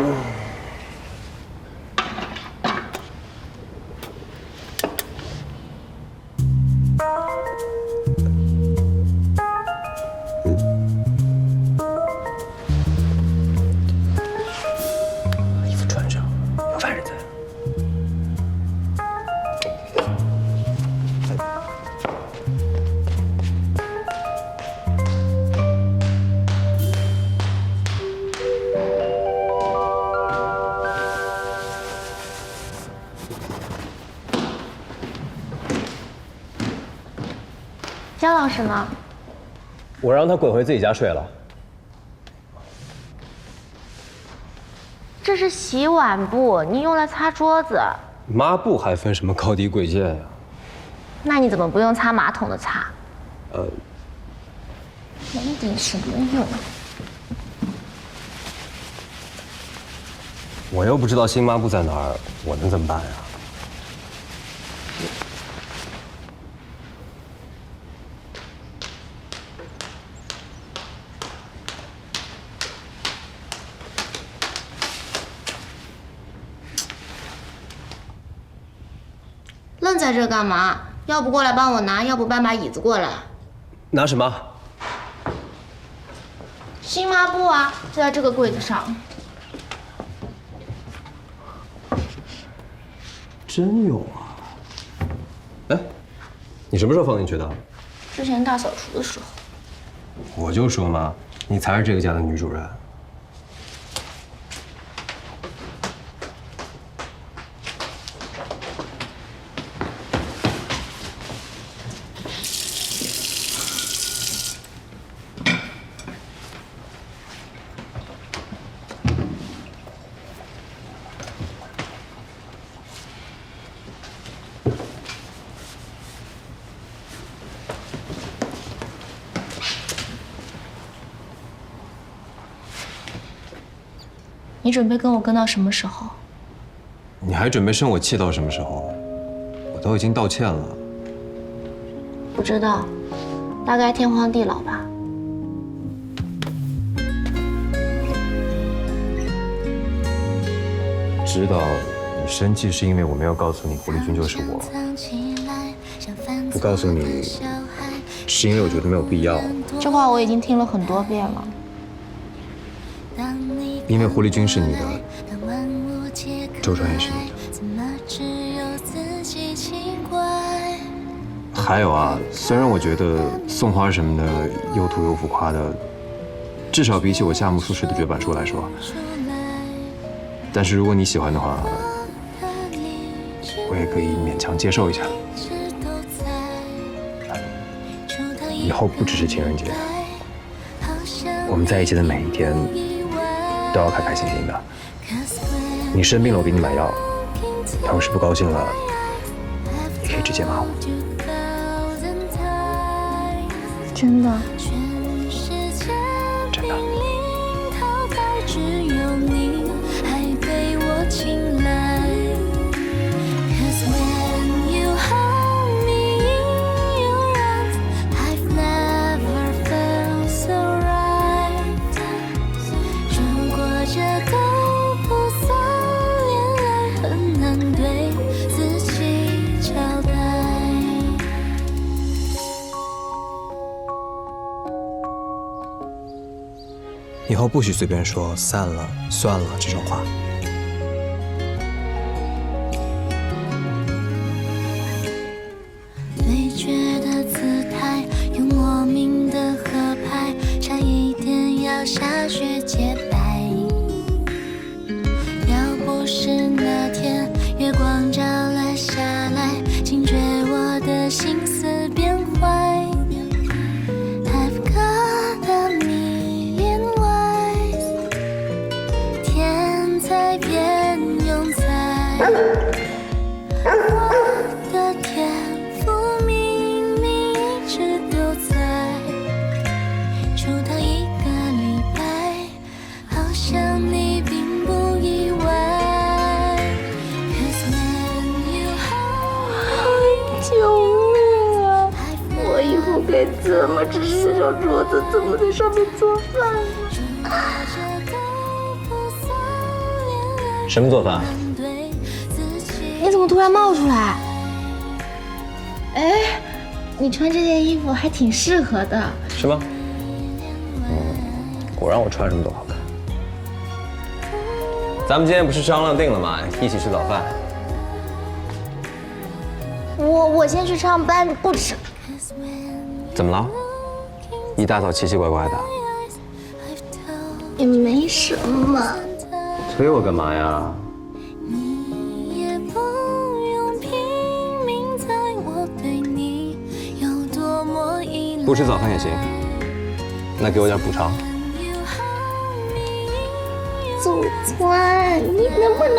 Ooh. 姜老师呢？我让他滚回自己家睡了。这是洗碗布，你用来擦桌子。抹布还分什么高低贵贱呀？那你怎么不用擦马桶的擦？呃，没点什么用。我又不知道新抹布在哪儿，我能怎么办呀？愣在这干嘛？要不过来帮我拿，要不搬把椅子过来。拿什么？新抹布啊，就在这个柜子上。真有啊！哎，你什么时候放进去的？之前大扫除的时候。我就说嘛，你才是这个家的女主人。你准备跟我跟到什么时候？你还准备生我气到什么时候？我都已经道歉了。不知道，大概天荒地老吧。知道你生气是因为我没有告诉你狐狸君就是我，不告诉你是因为我觉得没有必要。这话我已经听了很多遍了。因为狐狸君是你的，周传也是你的。还有啊，虽然我觉得送花什么的又土又浮夸的，至少比起我夏目漱石的绝版书来说，但是如果你喜欢的话，我也可以勉强接受一下。以后不只是情人节，我们在一起的每一天都要开开心心的。你生病了，我给你买药；要是不高兴了，你可以直接骂我。真的。以后不许随便说“散了”“算了”这种话。该怎么支持这张桌子？怎么在上面做饭呢？什么做饭？你怎么突然冒出来？哎，你穿这件衣服还挺适合的。是吗？嗯，果然我穿什么都好看。咱们今天不是商量定了吗？一起吃早饭。我我先去上班，不吃。怎么了？一大早奇奇怪怪的。也没什么。催我干嘛呀？你也不吃早饭也行，那给我点补偿。祖川，你能不能